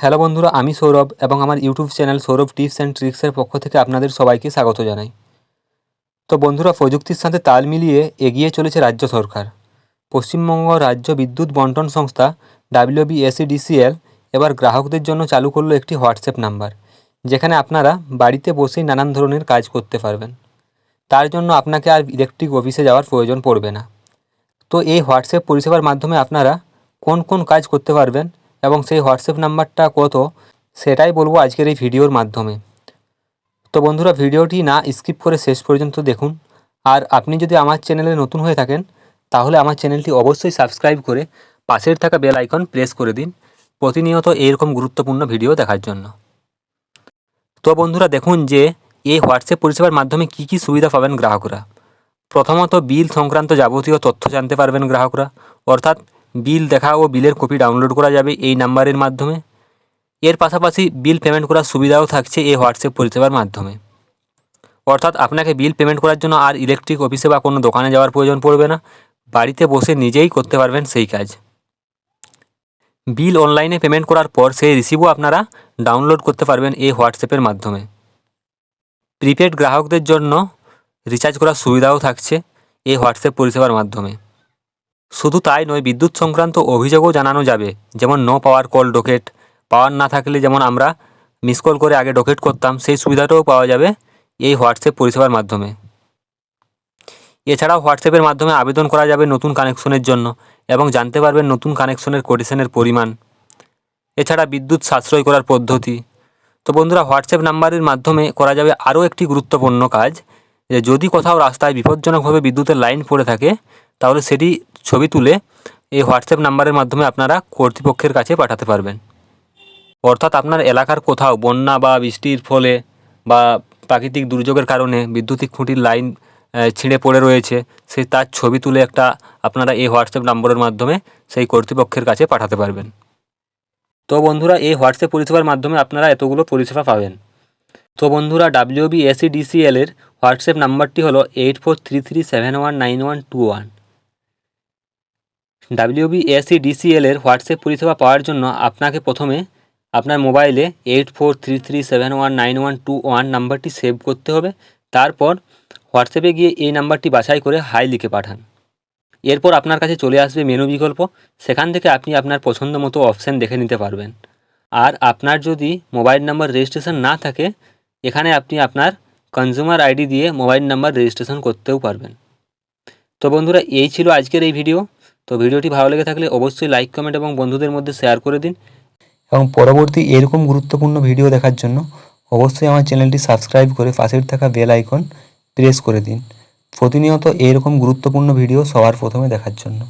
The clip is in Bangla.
হ্যালো বন্ধুরা, আমি সৌরভ এবং আমার YouTube channel Sourav tips and ট্রিক্সের পক্ষ থেকে আপনাদের সবাইকে স্বাগত জানাই। তো বন্ধুরা, প্রযুক্তির সাথে তাল মিলিয়ে এগিয়ে চলেছে রাজ্য সরকার। পশ্চিমবঙ্গ রাজ্য বিদ্যুৎ বন্টন সংস্থা ডাব্লিউবিএসিডিসিএল এবার গ্রাহকদের জন্য চালু করল একটি হোয়াটসঅ্যাপ নাম্বার, যেখানে আপনারা বাড়িতে বসেই নানান ধরনের কাজ করতে পারবেন। তার জন্য আপনাকে আর ইলেকট্রিক অফিসে যাওয়ার প্রয়োজন পড়বে না। তো এই হোয়াটসঅ্যাপ পরিষেবার মাধ্যমে আপনারা কোন কোন কাজ করতে পারবেন এবং সেই হোয়াটসঅ্যাপ নাম্বারটা কত, সেটাই বলব আজকের এই ভিডিওর মাধ্যমে। তো বন্ধুরা, ভিডিওটি না স্কিপ করে শেষ পর্যন্ত দেখুন। আর আপনি যদি আমার চ্যানেলে নতুন হয়ে থাকেন, তাহলে আমার চ্যানেলটি অবশ্যই সাবস্ক্রাইব করে পাশের থাকা বেল আইকন প্রেস করে দিন প্রতিনিয়ত এইরকম গুরুত্বপূর্ণ ভিডিও দেখার জন্য। তো বন্ধুরা, দেখুন যে এই হোয়াটসঅ্যাপ পরিষেবার মাধ্যমে কী কী সুবিধা পাবেন গ্রাহকরা। প্রথমত বিল সংক্রান্ত যাবতীয় তথ্য জানতে পারবেন গ্রাহকরা। অর্থাৎ বিল দেখা ও বিলের কপি ডাউনলোড করা যাবে এই নাম্বারের মাধ্যমে। এর পাশাপাশি বিল পেমেন্ট করার সুবিধাও থাকছে এই হোয়াটসঅ্যাপ পরিষেবার মাধ্যমে। অর্থাৎ আপনাকে বিল পেমেন্ট করার জন্য আর ইলেকট্রিক অফিসে বা কোনো দোকানে যাওয়ার প্রয়োজন পড়বে না। বাড়িতে বসে নিজেই করতে পারবেন সেই কাজ। বিল অনলাইনে পেমেন্ট করার পর সেই রিসিভও আপনারা ডাউনলোড করতে পারবেন এই হোয়াটসঅ্যাপের মাধ্যমে। প্রিপেড গ্রাহকদের জন্য রিচার্জ করার সুবিধাও থাকছে এই হোয়াটসঅ্যাপ পরিষেবার মাধ্যমে। শুধু তাই নয়, বিদ্যুৎ সংক্রান্ত অভিযোগও জানানো যাবে, যেমন নো পাওয়ার কল ডোকেট পাওয়ার না থাকলে যেমন আমরা মিস কল করে আগে ডোকেট করতাম, সেই সুবিধাটাও পাওয়া যাবে এই হোয়াটসঅ্যাপ পরিষেবার মাধ্যমে। এছাড়াও হোয়াটসঅ্যাপের মাধ্যমে আবেদন করা যাবে নতুন কানেকশনের জন্য এবং জানতে পারবেন নতুন কানেকশনের কোটেশনের পরিমাণ। এছাড়া বিদ্যুৎ সাশ্রয় করার পদ্ধতি। তো বন্ধুরা, হোয়াটসঅ্যাপ নাম্বারের মাধ্যমে করা যাবে আরও একটি গুরুত্বপূর্ণ কাজ, যে যদি কোথাও রাস্তায় বিপজ্জনকভাবে বিদ্যুতের লাইন পড়ে থাকে তাহলে সেটি ছবি তুলে এই হোয়াটসঅ্যাপ নাম্বারের মাধ্যমে আপনারা কর্তৃপক্ষের কাছে পাঠাতে পারবেন। অর্থাৎ আপনার এলাকার কোথাও বন্যা বা বৃষ্টির ফলে বা প্রাকৃতিক দুর্যোগের কারণে বিদ্যুতিক খুঁটির লাইন ছিঁড়ে পড়ে রয়েছে সেই তার ছবি তুলে একটা আপনারা এই হোয়াটসঅ্যাপ নম্বরের মাধ্যমে সেই কর্তৃপক্ষের কাছে পাঠাতে পারবেন। তো বন্ধুরা, এই হোয়াটসঅ্যাপ পরিষেবার মাধ্যমে আপনারা এতগুলো পরিষেবা পাবেন। তো বন্ধুরা ডাব্লিউবি এসিডিসিএল এর হোয়াটসঅ্যাপ নাম্বারটি হলো eight four three three seven one nine one two one WB SEDCL এর হোয়াটসঅ্যাপ পরিষেবা পাওয়ার জন্য আপনাকে প্রথমে আপনার মোবাইলে eight four three three seven one nine one two one নাম্বারটি সেভ করতে হবে। তারপর হোয়াটসঅ্যাপে গিয়ে এই নাম্বারটি বাছাই করে হাই লিখে পাঠান। এরপর আপনার কাছে চলে আসবে মেনু বিকল্প। সেখান থেকে আপনি আপনার পছন্দ মতো অপশান দেখে নিতে পারবেন। আর আপনার যদি মোবাইল নাম্বার রেজিস্ট্রেশন না থাকে, এখানে আপনি আপনার কনজিউমার আইডি দিয়ে মোবাইল নাম্বার রেজিস্ট্রেশন করতেও পারবেন। তো বন্ধুরা, এই ছিল আজকের এই ভিডিও। তো ভিডিওটি ভালো লেগে থাকলে অবশ্যই লাইক কমেন্ট এবং বন্ধুদের মধ্যে শেয়ার করে দিন। এবং পরবর্তী এরকম গুরুত্বপূর্ণ ভিডিও দেখার জন্য অবশ্যই আমার চ্যানেলটি সাবস্ক্রাইব করে পাশের থাকা বেল আইকন প্রেস করে দিন। প্রতিনিয়ত এরকম গুরুত্বপূর্ণ ভিডিও সবার প্রথমে দেখার জন্য।